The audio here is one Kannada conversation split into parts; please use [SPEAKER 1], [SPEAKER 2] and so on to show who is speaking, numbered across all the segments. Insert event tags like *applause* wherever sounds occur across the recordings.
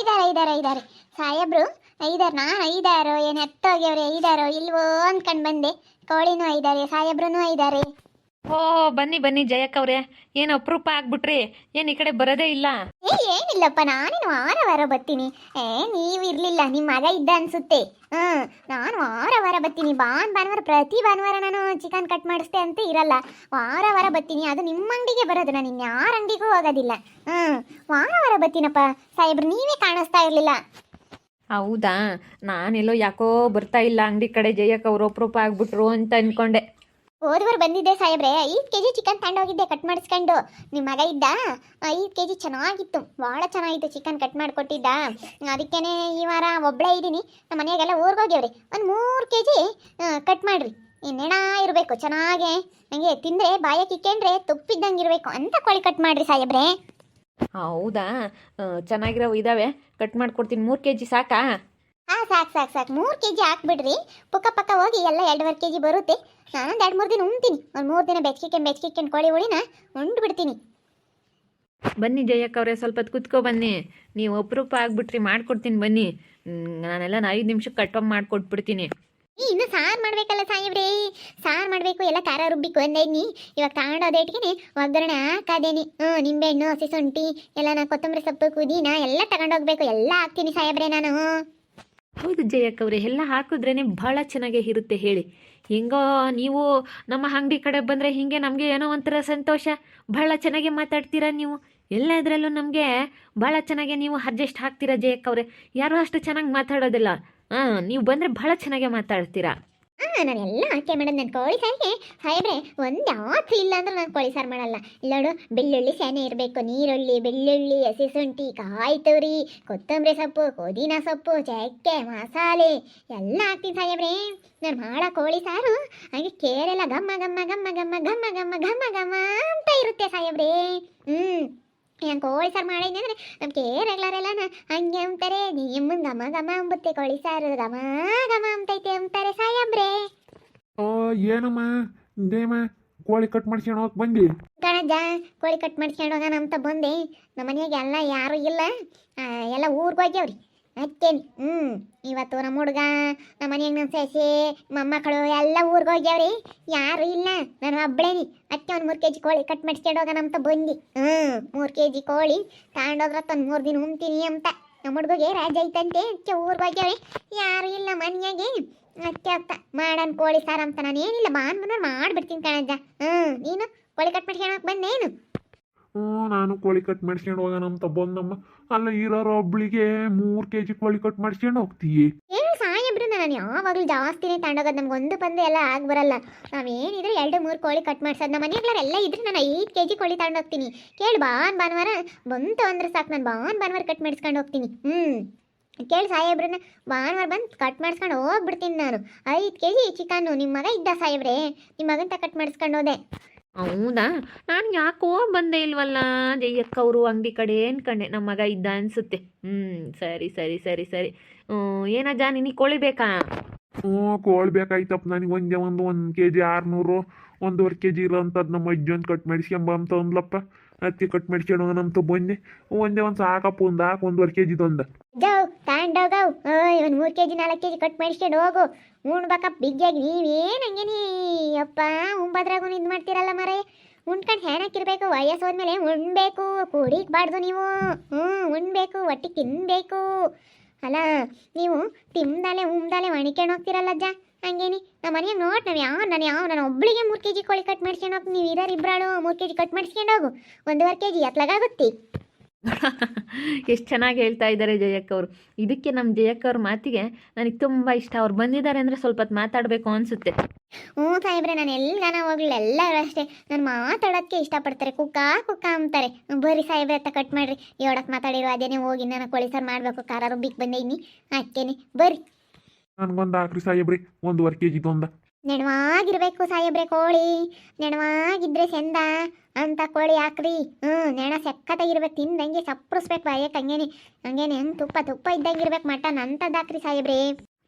[SPEAKER 1] ಐದಾರು ಐದಾರು ಐದಾರು. ಸಾಹೇಬ್ರು, ಐದಾರು, ನಾನು ಐದಾರು, ಏನು ಎತ್ತೋಗ್ಯವ್ರೆ ಐದಾರು, ಇಲ್ವೋ ಅಂದ್ಕೊಂಡು ಬಂದೆ. ಕೋಳಿನೂ ಐದಾರೆ ಸಾಹೇಬ್ರು ಐದಾರೆ.
[SPEAKER 2] ಓ ಬನ್ನಿ ಬನ್ನಿ ಜಯಕ್ಕವ್ರೆ ಏನು ಅಪರೂಪ ಆಗ್ಬಿಟ್ರಿ. ಏನು ಈ ಕಡೆ ಬರೋದೇ ಇಲ್ಲ?
[SPEAKER 1] ಏ ಏನಿಲ್ಲಪ್ಪ ನಾನೇನು ವಾರ ವಾರ ಬರ್ತೀನಿ. ಏ ನೀವು ಇರ್ಲಿಲ್ಲ ನಿಮ್ಮ ಮಗ ಇದ್ದ ಅನ್ಸುತ್ತೆ. ಹ್ಮ್ ನಾನು ವಾರ ವಾರ ಬರ್ತೀನಿ. ಬಾನ್ ಭಾನುವಾರ ಪ್ರತಿ ಭಾನುವಾರ ನಾನು ಚಿಕನ್ ಕಟ್ ಮಾಡಿಸ್ತೆ ಅಂತ ಇರಲ್ಲ. ವಾರ ವಾರ ಬರ್ತೀನಿ. ಅದು ನಿಮ್ಮ ಅಂಗಡಿಗೆ ಬರೋದು ನಾನು ಇನ್ಯಾರ ಅಂಗಡಿಗೂ ಹೋಗೋದಿಲ್ಲ. ಹ್ಮ್ ವಾರ ವಾರ ಬರ್ತೀನಪ್ಪ. ಸಾಹೇಬ್ರು ನೀವೇ ಕಾಣಿಸ್ತಾ ಇರ್ಲಿಲ್ಲ.
[SPEAKER 2] ಹೌದಾ? ನಾನೆಲ್ಲೋ ಯಾಕೋ ಬರ್ತಾ ಇಲ್ಲ ಅಂಗಡಿ ಕಡೆ. ಜಯಕ್ಕ ಅವ್ರು ಅಪರೂಪ ಆಗ್ಬಿಟ್ರು ಅಂತ ಅನ್ಕೊಂಡೆ.
[SPEAKER 1] ಹೋದವರು ಬಂದಿದ್ದೆ ಸಾಹೇಬ್ರೆ, ಐದು ಕೆ ಜಿ ಚಿಕನ್ ತಗೊಂಡೋಗಿದ್ದೆ ಕಟ್ ಮಾಡಿಸ್ಕೊಂಡು. ನಿಮ್ಮ ಮಗ ಇದ್ದ? ಐದು ಕೆ ಜಿ ಚೆನ್ನಾಗಿತ್ತು ಭಾಳ ಚೆನ್ನಾಗಿತ್ತು ಚಿಕನ್ ಕಟ್ ಮಾಡಿಕೊಟ್ಟಿದ್ದ. ಅದಕ್ಕೇನೆ ಈ ವಾರ ಒಬ್ಬಳೇ ಇದ್ದೀನಿ ನಮ್ಮ ಮನೆಯಾಗೆಲ್ಲ ಊರ್ಗೋಗ್ಯವ್ರಿ ಒಂದು ಮೂರು ಕೆ ಜಿ ಕಟ್ ಮಾಡಿರಿ. ನೆಣ ಇರಬೇಕು ಚೆನ್ನಾಗೆ. ನನಗೆ ತಿಂದರೆ ಬಾಯ ಕಿಕ್ಕೆಂಡ್ರೆ ತುಪ್ಪಿದ್ದಂಗೆ ಇರಬೇಕು ಅಂತ ಕೋಳಿ ಕಟ್ ಮಾಡಿರಿ ಸಾಹೇಬ್ರೆ.
[SPEAKER 2] ಹೌದಾ? ಚೆನ್ನಾಗಿರೋ ಇದ್ದಾವೆ ಕಟ್ ಮಾಡಿಕೊಡ್ತೀನಿ. ಮೂರು ಕೆ ಜಿ ಸಾಕಾ?
[SPEAKER 1] ಹಾಂ ಸಾಕು ಸಾಕು ಸಾಕು. ಮೂರು ಕೆ ಜಿ ಹಾಕ್ಬಿಡ್ರಿ. ಪಕ್ಕ ಪಕ್ಕ ಹೋಗಿ ಎಲ್ಲ ಎರಡುವರೆ ಕೆ ಜಿ ಬರುತ್ತೆ. ನಾನೊಂದು ಎರಡು ಮೂರು ದಿನ ಉಣ್ತೀನಿ. ಒಂದು ಮೂರು ದಿನ ಬೆಚ್ಕಿಕೊಂಡು ಬೆಚ್ಕಿಕೊಂಡು ಕೋಳಿ ಉಳಿನ ಉಂಡು ಬಿಡ್ತೀನಿ
[SPEAKER 2] ಬನ್ನಿ ಜಯಕ್ಕವರೇ ಸ್ವಲ್ಪ ಹೊತ್ತು ಕುತ್ಕೊ ಬನ್ನಿ. ನೀವು ಅಪರೂಪ ಆಗ್ಬಿಟ್ರಿ ಮಾಡ್ಕೊಡ್ತೀನಿ ಬನ್ನಿ. ನಾನೆಲ್ಲ ಐದು ನಿಮಿಷಕ್ಕೆ ಕಟ್ಫಾರ್ಮ್ ಮಾಡಿಕೊಟ್ಬಿಡ್ತೀನಿ.
[SPEAKER 1] ಈ ಇನ್ನು ಸಾರು ಮಾಡಬೇಕಲ್ಲ ಸಾಹೇಬ್ರಿ. ಸಾರು ಮಾಡಬೇಕು ಎಲ್ಲ ಖಾರ ರುಬ್ಬಿಕ್ಕು ಅಂದೈನಿ ಇವಾಗ ತಗೊಂಡೋದೇಟ್ಗೆ ಒಗ್ಗರಣೆ ಹಾಕಾದೇನಿ. ಹ್ಞೂ ನಿಂಬೆಹಣ್ಣು ಹಸಿ ಶುಂಠಿ ಎಲ್ಲ ನಾ ಕೊತ್ತಂಬರಿ ಸೊಪ್ಪು ಕುದೀನ ಎಲ್ಲ ತಗೊಂಡೋಗ್ಬೇಕು. ಎಲ್ಲ ಹಾಕ್ತೀನಿ ಸಾಹೇಬ್ರೆ ನಾನು.
[SPEAKER 2] ಹೌದು ಜಯಕ್ಕವ್ರೆ, ಎಲ್ಲ ಹಾಕಿದ್ರೇ ಭಾಳ ಚೆನ್ನಾಗೇ ಇರುತ್ತೆ ಹೇಳಿ. ಹೆಂಗೋ, ನೀವು ನಮ್ಮ ಅಂಗಡಿ ಕಡೆ ಬಂದರೆ ಹಿಂಗೆ ನಮಗೆ ಏನೋ ಒಂಥರ ಸಂತೋಷ, ಭಾಳ ಚೆನ್ನಾಗೆ ಮಾತಾಡ್ತೀರಾ ನೀವು? ಎಲ್ಲದರಲ್ಲೂ ನಮಗೆ ಭಾಳ ಚೆನ್ನಾಗೆ ನೀವು ಅಡ್ಜಸ್ಟ್ ಹಾಕ್ತೀರಾ ಜಯಕ್ಕವ್ರೆ. ಯಾರೂ ಅಷ್ಟು ಚೆನ್ನಾಗಿ ಮಾತಾಡೋದಿಲ್ಲ. ಹಾಂ, ನೀವು ಬಂದರೆ ಭಾಳ ಚೆನ್ನಾಗೆ ಮಾತಾಡ್ತೀರಾ.
[SPEAKER 1] ನಾನು ಎಲ್ಲ ಹಾಕಿ ಮೇಡಮ್ ನಾನು ಕೋಳಿ ಸಾರಿಗೆ. ಸಾಹೇಬ್ರೆ, ಒಂದು ಯಾವ್ದು ಇಲ್ಲ ಅಂದ್ರೆ ನಾನು ಕೋಳಿ ಸಾರು ಮಾಡಲ್ಲ. ಇಲ್ಲೋಡು, ಬೆಳ್ಳುಳ್ಳಿ ಸ್ಯಾನೆ ಇರಬೇಕು. ನೀರುಳ್ಳಿ, ಬೆಳ್ಳುಳ್ಳಿ, ಹಸಿ ಶುಂಠಿ, ಕಾಯಿ ತುರಿ, ಕೊತ್ತಂಬರಿ ಸೊಪ್ಪು, ಪುದೀನ ಸೊಪ್ಪು, ಚಕ್ಕೆ, ಮಸಾಲೆ ಎಲ್ಲ ಹಾಕ್ತೀನಿ ಸಾಹೇಬ್ರೆ. ನಾನು ಮಾಡೋ ಕೋಳಿ ಸಾರು. ಹಾಗೆ ಕೇರೆಲ್ಲ ಗಮ್ಮ ಗಮ್ಮ ಗಮ್ಮ ಗಮ್ಮ ಗಮ್ಮ ಗಮ್ಮ ಗಮ್ಮ ಗಮ್ಮ ಅಂತ ಇರುತ್ತೆ ಸಾಹೇಬ್ರೆ. ಹ್ಞೂ ನಾನು ಕೋಳಿ ಸಾರು ಮಾಡಿದ್ದೆ ಅಂದರೆ ನಮ್ಮ ಕೇರೆಗಳರೆಲ್ಲ ಹಂಗೆ ಅಂತಾರೆ ನಿಮ್ಮ ಗಮ ಗಮ ಅಂಬುತ್ತೆ ಕೋಳಿ ಸಾರು. ಗಮ ಗಮ ಅಂತೈತೆ ಅಂತಾರೆ ಸಾಹೇಬ್ರೆ
[SPEAKER 3] ಓ ಏನಮ್ಮ? ದೇಮ ಕೋಳಿ ಕಟ್ ಮಾಡ್ಸ್ಕೊಂಡು ಹೋಗಕ್ ಬಂದಿ?
[SPEAKER 1] ಕಣಜ್ಜ ಕೋಳಿ ಕಟ್ ಮಾಡ್ಸ್ಕೊಂಡು ಹೋಗೋಣ ಅಂತ ಬಂದೆ. ನಮ್ಮ ಮನೆಯಾಗ ಎಲ್ಲ ಯಾರು ಇಲ್ಲ. ಎಲ್ಲ ಊರಿಗೆ ಹೋಗ್ಯವ್ರಿ. ಅತ್ತೇನಿ ಹ್ಞೂ ಇವತ್ತು ನಮ್ಮ ಹುಡುಗ ನಮ್ಮ ಮನೆಯಾಗ ನಮ್ಮ ಸಸಿ, ಮೊಮ್ಮಕ್ಕಳು ಎಲ್ಲ ಊರಿಗೆ ಹೋಗ್ಯಾವ್ರಿ. ಯಾರು ಇಲ್ಲ, ನಾನು ಒಬ್ಬಳೇನಿ ಅದಕ್ಕೆ ಒಂದು ಮೂರು ಕೆ ಜಿ ಕೋಳಿ ಕಟ್ ಮಾಡ್ಸ್ಕೊಂಡು ನಮ್ಮ ಬಂದು. ಹ್ಞೂ ಮೂರು ಕೆ ಜಿ ಕೋಳಿ ತಗೊಂಡೋದ್ರತ್ತ ತಂದು ಮೂರು ದಿನ ಉಮ್ತೀನಿ ಅಂತ. ನಮ್ಮ ಹುಡುಗಿಗೆ ರಾಜ ಐತಂತೆ ಅದಕ್ಕೆ ಊರಿಗೆ ಹೋಗ್ಯಾವ್ರಿ. ಯಾರು ಇಲ್ಲ ಮನೆಯಾಗೆ. ಅದಕ್ಕೆ ಅಂತ ಮಾಡನ್ ಕೋಳಿ ಸಾರು ಅಂತ ನಾನು ಏನಿಲ್ಲ ಬಾನ್ ಬಂದ್ರೆ ಮಾಡಿಬಿಡ್ತೀನಿ ಕಣಜ್ಜ. ಹ್ಞೂ ನೀನು ಕೋಳಿ ಕಟ್ ಮಾಡ್ಸ್ಕೊಳಕ್ ಬಂದೇನು
[SPEAKER 3] ಹ್ಞೂ ನಾನು ಕೋಳಿ ಕಟ್ ಮಾಡ್ಸ್ಕೊಂಡು ಹೋಗೋಣ ಅಂತ ಬಂದಮ್ಮ. ಅಲ್ಲ ಇರೋರು ಒಬ್ಳಿಗೆ ಮೂರು ಕೆ ಜಿ ಕೋಳಿ ಕಟ್ ಮಾಡ್ಸ್ಕೊಂಡು ಹೋಗ್ತೀಯಿ.
[SPEAKER 1] ಏನು ಸಾಯಬ್ರು ನಾನು ಯಾವಾಗಲೂ ಜಾಸ್ತಿನೇ ತಗೊಂಡೋಗೋದು ನಮ್ಗೆ ಒಂದು ಬಂದು ಎಲ್ಲ ಆಗಿ ಬರಲ್ಲ ನಾವೇನಿದ್ರು ಎರಡು ಮೂರು ಕೋಳಿ ಕಟ್ ಮಾಡ್ಸೋದು. ನಮ್ಮ ಮನೆಗಳರೆಲ್ಲ ಇದ್ರೆ ನಾನು ಐದು ಕೆ ಜಿ ಕೋಳಿ ತಗೊಂಡೋಗ್ತೀನಿ ಕೇಳಿ ಬಾನ್ ಭಾನುವಾರ. ಬಂತು ಅಂದ್ರೆ ಸಾಕು. ನಾನು ಬಾನ್ ಭಾನುವಾರ ಕಟ್ ಮಾಡಿಸ್ಕೊಂಡು ಹೋಗ್ತೀನಿ. ಹ್ಞೂ ಕೇಳಿ ಸಾಹೇಬ್ರನ್ನ ಭಾನುವಾರ ಬಂದು ಕಟ್ ಮಾಡಿಸ್ಕೊಂಡು ಹೋಗ್ಬಿಡ್ತೀನಿ ನಾನು. ಐದು ಕೆ ಜಿ ಚಿಕನ್ನು. ನಿಮ್ಮ ಮಗ ಇದ್ದ ಸಾಹೇಬ್ರೆ ನಿಮ್ಮ ಮಗಂತ ಕಟ್ ಮಾಡಿಸ್ಕೊಂಡು ಹೋದೆ.
[SPEAKER 2] ಹೌದಾ? ನಾನು ಯಾಕೋ ಬಂದೇ ಇಲ್ವಲ್ಲ? ಜಯಕ್ಕ ಅವರು ಅಂಗಡಿ ಕಡೆ ಅನ್ಕಂಡೆ. ನಮ್ಮ ಮಗ ಇದ್ದ ಅನಿಸುತ್ತೆ. ಹ್ಞೂ ಸರಿ ಸರಿ ಸರಿ ಸರಿ. ಏನಜ್ಜ, ನಿನಗೆ ಕೋಳಿ ಬೇಕಾ?
[SPEAKER 3] ಹ್ಞೂ ಕೋಳಿ ಬೇಕಾಯ್ತಪ್ಪ. ನನಗೆ ಒಂದೇ ಒಂದು ಒಂದು ಕೆ ಜಿ ಆರುನೂರು, ಒಂದೂವರೆ ಕೆ ಜಿ ಇರೋಂಥದ್ದು ನಮ್ಮ ಅಜ್ಜಿ ಒಂದು ಕಟ್ ಮಾಡಿಸ್ಕೊಂಬ ಅಂತ ಅಂದ್ಲಪ್ಪ ಅದಕ್ಕೆ ಕಟ್ ಹೋಗೋಣ ಅಂತ ಬಂದೆ ಒಂದೇ ಒಂದು ಸಾಕಪ್ಪ ಒಂದು ಹಾಕಿ, ಒಂದೂವರೆ ಕೆ ಜಿದೊಂದು
[SPEAKER 1] ಜಾವ್ ತಗೊಂಡೋಗವ್ ಒಂದು ಮೂರು ಕೆ ಜಿ ನಾಲ್ಕು ಕೆ ಜಿ ಕಟ್ ಮಾಡಿಸ್ಕೊಂಡು ಹೋಗು. ಉಣ್ಬೇಕಪ್ಪ ಬಿಗ್ಗಿಯಾಗಿ ನೀವೇನು ಹಂಗೇನಿ ಅಪ್ಪ ಉಂಬದ್ರಾಗೂ ಇದು ಮಾಡ್ತೀರಲ್ಲ ಮರೆ. ಉಣ್ಕೊಂಡು ಹೆಣಕ್ಕಿರ್ಬೇಕು ವಯಸ್ಸು ಹೋದ್ಮೇಲೆ ಉಣ್ಬೇಕು. ಕುಡಿಕ್ಬಾರ್ದು ನೀವು. ಹ್ಞೂ ಉಣ್ಬೇಕು ಹೊಟ್ಟೆ ತಿನ್ನಬೇಕು ಅಲ್ಲ ನೀವು ತಿಂದಲೆ ಉಮ್ದಾಲೆ ಒಣಿಕೊಂಡು ಹೋಗ್ತಿರಲ್ಲ ಅಜ್ಜ ಹಂಗೇನಿ? ನಮ್ಮ ಮನೆಯಾಗ ನೋಡ್ ನಾವು ಯಾವ ನಾನು ಯಾವ ನಾನು ಒಬ್ಬಳಿಗೆ ಮೂರು ಕೆ ಜಿ ಕೋಳಿ ಕಟ್ ಮಾಡ್ಸ್ಕೊಂಡು ಹೋಗಿ ನೀವು ಇರೋರು ಇಬ್ಬರಾಳು ಮೂರು ಕೆ ಜಿ ಕಟ್ ಮಾಡಿಸ್ಕೊಂಡು ಹೋಗು. ಒಂದೂವರೆ ಕೆ ಜಿ ಎತ್ಲಾಗುತ್ತೆ *laughs*
[SPEAKER 2] ಎಷ್ಟು ಚೆನ್ನಾಗಿ ಹೇಳ್ತಾ ಇದ್ದಾರೆ ಜಯಕ್ಕ ಅವರು. ಇದಕ್ಕೆ ನಮ್ಮ ಜಯಕ್ಕ ಅವ್ರ ಮಾತಿಗೆ ನನಗೆ ತುಂಬ ಇಷ್ಟ. ಅವ್ರು ಬಂದಿದ್ದಾರೆ ಅಂದರೆ ಸ್ವಲ್ಪ ಹೊತ್ತು ಮಾತಾಡಬೇಕು ಅನಿಸುತ್ತೆ.
[SPEAKER 1] ಹ್ಞೂ ಸಾಹೇಬ್ರೆ ನಾನು ಎಲ್ಲಾನ ಹೋಗ್ಲಿ ಎಲ್ಲರೂ ಅಷ್ಟೇ. ನಾನು ಮಾತಾಡೋದಕ್ಕೆ ಇಷ್ಟಪಡ್ತಾರೆ. ಕುಕ್ಕ ಕುಕ್ಕ ಅಂತಾರೆ ಬರೀ ಸಾಹೇಬ್ರೆ ಅಂತ ಕಟ್ ಮಾಡಿರಿ. ಯೋಡಕ್ಕೆ ಮಾತಾಡಿರೋ ಅದೇನೇ ಹೋಗಿ ನಾನು ಕೋಳಿ ಸರ್ ಮಾಡಬೇಕು. ಖಾರ ರುಬ್ಬಿಗೆ ಬಂದೇನಿ ಹಾಕ್ತೇನೆ ಬರ್ರಿ.
[SPEAKER 3] ನನಗೊಂದು ಹಾಕ್ರಿ ಸಾಹೇಬ್ರಿ, ಒಂದೂವರೆ ಕೆ ಜಿದೊಂದ
[SPEAKER 1] ನೆಣವಾಗಿರ್ಬೇಕು ಸಾಹೇಬ್ರೆ ಕೋಳಿ, ನೆಣವಾಗಿದ್ರೆ ಚಂದ ಅಂತ ಕೋಳಿ ಹಾಕ್ರಿ. ಹ್ಞೂ ನೆಣ ಸೆಕ್ಕತ್ತಾಗಿರ್ಬೇಕು ತಿಂದಂಗೆ ಸಪ್ಪರಿಸ್ಬೇಕು ಬಾಯಕ್ಕೆ ಹಂಗೇನೆ ಹಂಗೇನೆ, ಹಂಗೆ ತುಪ್ಪ ತುಪ್ಪ ಇದ್ದಂಗೆ ಇರ್ಬೇಕು ಮಟನ್ ಅಂಥದ್ದು ಹಾಕ್ರಿ ಸಾಹೇಬ್ರೆ.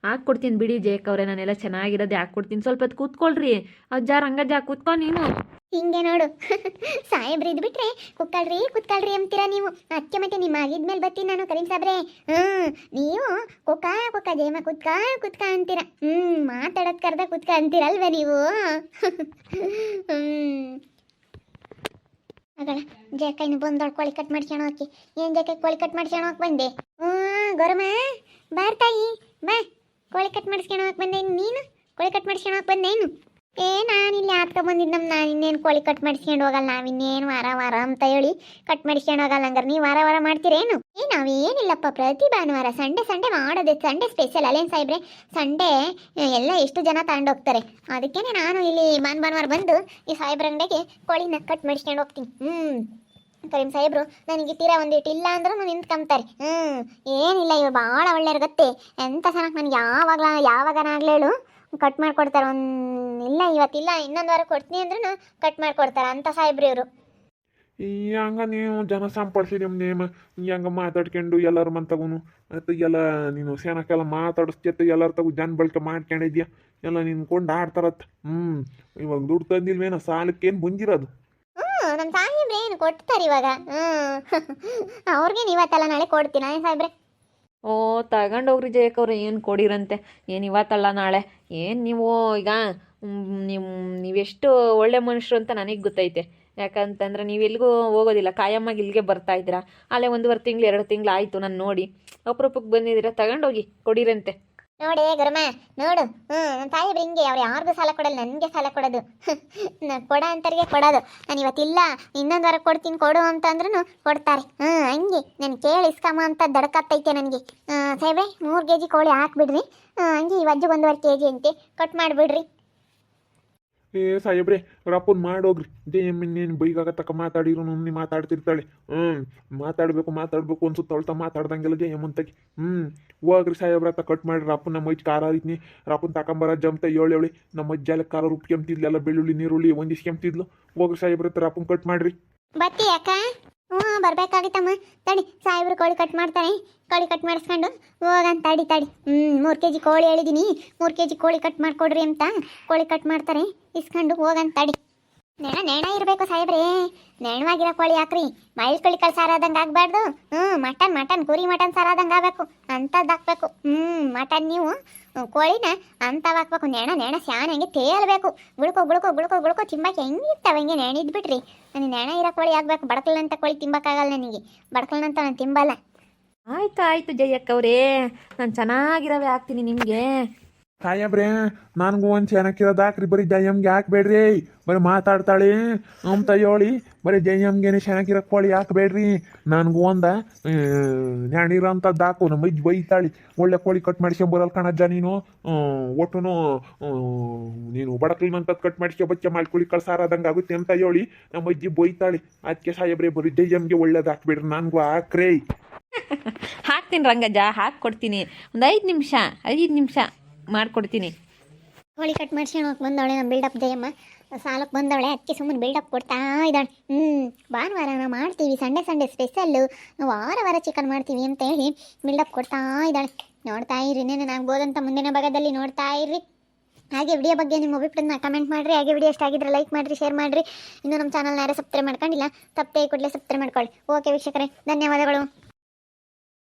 [SPEAKER 2] ಹಾಕ್ಕೊಡ್ತೀನಿ ಬಿಡಿ ಜಯಕ್ಕ ಅವರೇ, ನಾನೆಲ್ಲ ಚೆನ್ನಾಗಿರೋದೇ ಹಾಕ್ಕೊಡ್ತೀನಿ. ಸ್ವಲ್ಪ ಹೊತ್ತು ಕೂತ್ಕೊಳ್ರಿ. ಅಜ್ಜ ಹಂಗಜ್ಜ ಕೂತ್ಕೊ ನೀನು.
[SPEAKER 1] ಹಿಂಗೆ ನೋಡು. *laughs* ಸಾಹೇಬ್ರು ಇದ್ಬಿಟ್ರೆ ಕುಕ್ಕಳ್ರಿ ಕುತ್ಕಳ್ರಿ ಅಂತೀರಾ ನೀವು. ಅದಕ್ಕೆ ಮತ್ತೆ ನಿಮ್ಮ ಆಗಿದ್ಮೇಲೆ ಬರ್ತೀನಿ ನಾನು, ಕರೀಂ ಸಾಬ್ರೆ ಹ್ಮ್, ನೀವು ಕುಕ್ಕ ಕುಕ್ಕ ಜೇಮ ಕುತ್ಕ ಕುತ್ಕ ಅಂತೀರ. ಹ್ಮ್, ಮಾತಾಡೋದ್ ಕರ್ದ ಕುತ್ಕ ಅಂತೀರಲ್ವ ನೀವು? *laughs* ಹ್ಮ್. ಮಗಳ ಜೇಕ ಇನ್ನು ಬಂದೋಳು ಕೋಳಿ ಕಟ್ ಮಾಡ್ಸ್ಕೊಂಡು ಹೋಗಿ ಏನ್ ಜೇಕ ಕೋಳಿ ಕಟ್ ಮಾಡ್ಸ್ಕೊಂಡು ಹೋಗಿ ಬಂದೆ? ಹ್ಞೂ ಬಾರ್ ತಾಯಿ, ಬಾ. ಕೋಳಿ ಕಟ್ ಮಾಡಿಸ್ಕೊಂಡು ಬಂದೇನು ಬಂದೆ ನೀನು? ಕೋಳಿ ಕಟ್ ಮಾಡಿಸ್ಕೊಂಡು ಬಂದೆ ಬಂದೇನು? ಏ ನಾನು ಇಲ್ಲಿ ಆತ್ಕ ಬಂದಿದ್ದಮ್ಮ ನಾನು ಇನ್ನೇನು ಕೋಳಿ ಕಟ್ ಮಾಡಿಸ್ಕೊಂಡು ಹೋಗಲ್ಲ? ನಾವಿನ್ನೇನು ವಾರ ವಾರ ಅಂತ ಹೇಳಿ ಕಟ್ ಮಾಡಿಸ್ಕೊಂಡು ಹೋಗಲ್ಲ ಹಂಗಾರೆ ನೀವು ವಾರ ವಾರ ಮಾಡ್ತೀರೇನು? ಏ ನಾವೇನಿಲ್ಲಪ್ಪ ಪ್ರತಿ ಭಾನುವಾರ ಸಂಡೆ ಸಂಡೆ ಮಾಡೋದು ಸಂಡೆ ಸ್ಪೆಷಲ್ ಅಲ್ಲೇನು ಸಾಹೇಬ್ರೆ? ಸಂಡೇ ಎಲ್ಲ ಎಷ್ಟು ಜನ ತಗೊಂಡೋಗ್ತಾರೆ ಅದಕ್ಕೇನೆ ನಾನು ಇಲ್ಲಿ ಮಾನ್ ಭಾನುವಾರ ಬಂದು ಈ ಸಾಹೇಬ್ರ ಅಂಗಡಿಗೆ ಕೋಳಿನ ಕಟ್ ಮಾಡಿಸ್ಕೊಂಡು ಹೋಗ್ತೀನಿ. ಹ್ಞೂ ಕರೀಂ ಸಾಹೇಬ್ರು, ನನಗೆ ತೀರಾ ಒಂದಿಟ್ಟು ಇಲ್ಲ ಅಂದ್ರೂ ನಿಂತ್ಕೊಂತಾರೆ ಹ್ಞೂ ಏನಿಲ್ಲ, ಇವ್ರು ಭಾಳ ಒಳ್ಳೆಯವ್ರ ಗತ್ತೆ. ಎಂಥ ಚೆನ್ನಾಗಿ ನನಗೆ ಯಾವಾಗಲ ಯಾವಾಗನಾಗ್ಲೇಳು ಕಟ್ ಮಾಡ್ಕೊಡ್ತಾರೆ, ಒಂದು ಇಲ್ಲ, ಇವತ್ತಿಲ್ಲ, ಇನ್ನೊಂದು ವಾರ ಕೊಡ್ತೀನಿ ಅಂದ್ರೂ ಕಟ್ ಮಾಡ್ಕೊಡ್ತಾರೆ ಅಂಥ ಸಾಹೇಬ್ರು ಇವರು.
[SPEAKER 3] ಹಂಗ ನೀವು ಜನ ಸಂಪರ್ಸಿರಿ ನೇಮ ಹಂಗ ಮಾತಾಡ್ಕೊಂಡು ಎಲ್ಲರ ಮಂತಗುನು ಮತ್ತು ಎಲ್ಲ ನೀನು ಸೇನಕ್ಕೆಲ್ಲ ಮಾತಾಡಿಸ್ತಿತ್ತು ಎಲ್ಲರ ತಗು ಜನ ಬಳಕೆ ಮಾಡ್ಕೊಂಡಿದ್ಯಾ ಎಲ್ಲ ನಿನ್ಕೊಂಡು ಕೊಂಡು ಆಡ್ತಾರತ್ತ ಹ್ಞೂ ಇವಾಗ ದುಡ್ಡು ತಂದಿಲ್ವೇನೋ, ಸಾಲಕ್ಕೇನು ಬಂದಿರೋದು
[SPEAKER 1] ಹ್ಞೂ ನಮ್ಮ ಸಾಹೇಬ್ರು ಏನು ಕೊಡ್ತಾರೆ ಇವಾಗ. ಅವ್ರಿಗೆ ನೀವತ್ತಲ್ಲ ನಾಳೆ ಕೊಡ್ತೀನಿ ಸಾಹೇಬ್ರೆ?
[SPEAKER 2] ಓ, ತಗೊಂಡೋಗ್ರಿ ಅವ್ರು ಏನು ಕೊಡಿರಂತೆ? ಏನು ಇವತ್ತಲ್ಲ ನಾಳೆ? ಏನು ನೀವು ಈಗ ನಿಮ್ಮ ನೀವು ನೀವೆಷ್ಟು ಒಳ್ಳೆ ಮನುಷ್ಯರು ಅಂತ ನನಗೆ ಗೊತ್ತೈತೆ. ಯಾಕಂತಂದ್ರೆ ನೀವು ಎಲ್ಲಿಗೂ ಹೋಗೋದಿಲ್ಲ ಕಾಯಮ್ಮಾಗಿ ಇಲ್ಲಿಗೆ ಬರ್ತಾ ಇದ್ದೀರಾ? ಅಲ್ಲೇ ಒಂದುವರೆ ತಿಂಗಳು, ಎರಡು ತಿಂಗಳು ಆಯಿತು ನಾನು ನೋಡಿ. ಅಪರೂಪಕ್ಕೆ ಬಂದಿದ್ದೀರಾ? ತಗೊಂಡೋಗಿ ಕೊಡಿರಂತೆ.
[SPEAKER 1] ನೋಡಿ ಗುರುಮ, ನೋಡು. ಹ್ಞೂ ನನ್ನ ತಾಯಿ ಹಿಂಗೆ, ಅವ್ರು ಯಾರಿಗೂ ಸಾಲ ಕೊಡಲ್ಲ, ನನಗೆ ಸಾಲ ಕೊಡೋದು. *laughs* ಕೊಡ ಅಂತರಿಗೆ ಕೊಡೋದು. ನಾನು ಇವತ್ತಿಲ್ಲ, ಇನ್ನೊಂದು ವಾರ ಕೊಡ್ತೀನಿ, ಕೊಡು ಅಂತಂದ್ರೂ ಕೊಡ್ತಾರೆ. ಹ್ಞೂ ಹಂಗೆ. ನಾನು ಕೇಳಿ ಇಸ್ಕಮ್ಮ ಅಂತ ದಡಕತ್ತೈತೆ ನನಗೆ. ಸಾಹೇಬ್ರೆ ಮೂರು ಕೆ ಜಿ ಕೋಳಿ ಹಾಕ್ಬಿಡ್ರಿ. ಹಂಗೆ ಈ ವಜ್ಜು ಒಂದೂವರೆ ಕೆ ಜಿ ಅಂತೆ. ಕಟ್ ಮಾಡಿಬಿಡ್ರಿ.
[SPEAKER 3] ಏ ಸಾಹೇಬ್ರೆ, ರಪ್ಪನ್ ಮಾಡೋಗ್ರಿ. ಜಯಮ್ ಬೈಗಾಗ ತಕ್ಕ ಮಾತಾಡಿರು ನೀ ಮಾತಾಡ್ತಿರ್ತಾಳೆ. ಹ್ಞೂ ಮಾತಾಡಬೇಕು ಮಾತಾಡಬೇಕು ಸುತ್ತ ಅವಳ್ತ ಮಾತಾಡ್ದಂಗೆಲ್ಲ ಜಯಮ್ ಅಂತಕ್ಕೆ ಹ್ಞೂ ಹೋಗ್ರಿ ಸಾಹೇಬ್ರ ತ ಕಟ್ ಮಾಡಿರಿ ರಪ್ಪನ ನಮ್ಮ ಅಜ್ಜಿ ಖಾರ ಐತ್ನಿ. ರಪ್ಪನ್ ತಕೊಂಬರ ಜಮ್ತ ಏಳು ಹೇಳಿ ನಮ್ಮ ಅಜ್ಜಾಲ ಖಾರ ರುಬ್ಕೊಂತಿದ್ಲು ಎಲ್ಲ ಬೆಳ್ಳುಳ್ಳಿ, ನೀರುಳ್ಳಿ ಒಂದಿಸ್ಕೆಂಬ್ತಿದ್ಲು ಹೋಗ್ರಿ ಸಾಹೇಬ್ರ ಹತ್ರ ರಪ್ಪನ್ ಕಟ್ ಮಾಡ್ರಿ.
[SPEAKER 1] ಬತ್ತಿ ಅಕ್ಕ. ಹ್ಞೂ, ಬರಬೇಕಾಗಿತ್ತಮ್ಮ. ತಡಿ, ಸಾಹೇಬ್ರು ಕೋಳಿ ಕಟ್ ಮಾಡ್ತಾರೆ. ಕೋಳಿ ಕಟ್ ಮಾಡಿಸ್ಕೊಂಡು ಹೋಗಂತ, ತಡಿ ತಡಿ. ಹ್ಞೂ ಮೂರು ಕೆ ಜಿ ಕೋಳಿ ಹೇಳಿದ್ದೀನಿ ಮೂರು ಕೆ ಜಿ ಕೋಳಿ ಕಟ್ ಮಾಡಿಕೊಡ್ರಿ ಅಂತ ಕೋಳಿ ಕಟ್ ಮಾಡ್ತಾರೆ. ಇಸ್ಕೊಂಡು ಹೋಗಂತ, ತಡಿ. ನೆಣ ನೆಣ ಇರಬೇಕು ಸಾಹೇಬ್ರೇ. ನೆಣವಾಗಿರೋ ಕೋಳಿ ಹಾಕ್ರಿ. ಮೈಲ್ ಕೋಳಿ ಕಳ್ ಸಾರಾದಂಗೆ ಆಗಬಾರ್ದು. ಹ್ಞೂ ಮಟನ್ ಮಟನ್, ಕುರಿ ಮಟನ್ ಸಾರಾದಂಗೆ ಆಗಬೇಕು. ಅಂಥದ್ದು ಹಾಕ್ಬೇಕು. ಹ್ಞೂ ಮಟನ್ ನೀವು ಕೋಳಿನ ಅಂಥವು ಹಾಕ್ಬೇಕು, ನೆಣ ನೆಣ ಹಂಗೆ ತೇಲ್ಬೇಕು ಗುಳ್ಕೋ ಗುಳ್ಕೋ ಗುಳ್ಕೋ ಗುಳ್ಕೊ ಹೆಂಗಿರ್ತಾವೆ ಹಂಗೆ ನೆಣಿದ್ ಇದ್ಬಿಟ್ರಿ. ನನಗೆ ನೆಣ ಇರೋ ಕೋಳಿ ಆಗ್ಬೇಕು ಬಡಕಲಂತ ಕೋಳಿ ತಿಂಬಕ್ಕಾಗಲ್ಲ ನನಗೆ. ಬಡಕಲಂತ ನಾನು ತಿಂಬಲ್ಲ.
[SPEAKER 2] ಆಯ್ತು ಆಯಿತು ಜಯಕ್ಕ ಅವರೇ ನಾನು ಚೆನ್ನಾಗಿರೋವೇ ಹಾಕ್ತೀನಿ ನಿಮಗೆ.
[SPEAKER 3] ಸಾಹೇಬ್ರೆ ನನಗೂ ಒಂದು ಚೆನ್ನಾಗಿರೋದು ಹಾಕ್ರಿ ಬರೀ ಜಯಮ್ಗೆ ಹಾಕ್ಬೇಡ್ರಿ. ಬರೀ ಮಾತಾಡ್ತಾಳೆ. ಅಂತ ಹೇಳಿ ಬರೀ ಜಯಮ್ಗೆನೆ ಚೆನ್ನಾಗಿರೋ ಕೋಳಿ ಹಾಕ್ಬೇಡ್ರಿ. ನನಗೂ ಒಂದ ನ್ಯಾಣಿರೋಂಥದ್ದು ಹಾಕು ನಮ್ಮ ಇಜ್ ಬೈತಾಳಿ. ಒಳ್ಳೆ ಕೋಳಿ ಕಟ್ ಮಾಡಿಸ್ಕೊಂಬರಲ್ಲ ಕಣಜ್ಜ ನೀನು. ಒಟ್ಟುನು ನೀನು ಬಡಕಲ್ನಂಥದ್ದು ಕಟ್ ಮಾಡಿಸ್ಕೊ ಬಚ್ಚ ಮಾಡ್ಕೊಳ್ಳಿ ಕಳ್ಸಾರದಂಗೆ ಆಗುತ್ತೆ ಅಂತ ಹೇಳಿ ನಮ್ಮ ಅಜ್ಜಿ ಬೈತಾಳಿ. ಅದಕ್ಕೆ ಸಾಹೇಬ್ರೆ, ಬರೀ ಜಯಮ್ಗೆ ಒಳ್ಳೇದು ಹಾಕ್ಬೇಡ್ರಿ, ನನಗೂ ಹಾಕ್ರೇ. *laughs*
[SPEAKER 2] ಹಾಕ್ತೀನಿ ರಂಗಜ್ಜ, ಹಾಕ್ಕೊಡ್ತೀನಿ. ಒಂದು ಐದು ನಿಮಿಷ ಐದು ನಿಮಿಷ. ಮಾಡಿಕೊಡ್ತೀನಿ.
[SPEAKER 1] ಕೋಳಿ ಕಟ್ ಮಾಡ್ಸ್ಕೊಂಡು ಹೋಗಿ ಬಂದವಳೆ ನಮ್ಮ ಬಿಲ್ಡಪ್ ಜಯಮ್ಮ. ಸಾಲಕ್ಕೆ ಬಂದವಳೆ ಅದಕ್ಕೆ ಸುಮ್ಮನೆ ಬಿಲ್ಡಪ್ ಕೊಡ್ತಾ ಇದ್ದಾಳೆ. ಹ್ಞೂ ಭಾನುವಾರ ನಾವು ಮಾಡ್ತೀವಿ, ಸಂಡೇ ಸಂಡೇ ಸ್ಪೆಷಲ್ಲು ವಾರ ವಾರ ಚಿಕನ್ ಮಾಡ್ತೀವಿ ಅಂತ ಹೇಳಿ ಬಿಲ್ಡಪ್ ಕೊಡ್ತಾ ಇದ್ದಾಳೆ. ನೋಡ್ತಾ ಇರಿ ನಾನು ಆಗ್ಬೋದಂತ ಮುಂದಿನ ಭಾಗದಲ್ಲಿ ನೋಡ್ತಾ ಇರ್ರಿ. ಹಾಗೆ ವಿಡಿಯೋ ಬಗ್ಗೆ ನಿಮ್ಮ ಅಭಿಪ್ರಾಯನ ಕಮೆಂಟ್ ಮಾಡಿರಿ. ಹಾಗೆ ವಿಡಿಯೋ ಎಷ್ಟು ಆಗಿದ್ರೆ ಲೈಕ್ ಮಾಡಿರಿ ಶೇರ್ ಮಾಡಿರಿ. ಇನ್ನು ನಮ್ಮ ಚಾನಲ್ನ ಯಾರು ಸಬ್ಸ್ಕ್ರೈಬ್ ಮಾಡ್ಕೊಂಡಿಲ್ಲ, ತಪ್ಪೇ ಕೂಡಲೇ ಸಬ್ಸ್ಕ್ರೈಬ್ ಮಾಡ್ಕೊಳ್ಳಿ. ಓಕೆ ವೀಕ್ಷಕರೇ, ಧನ್ಯವಾದಗಳು.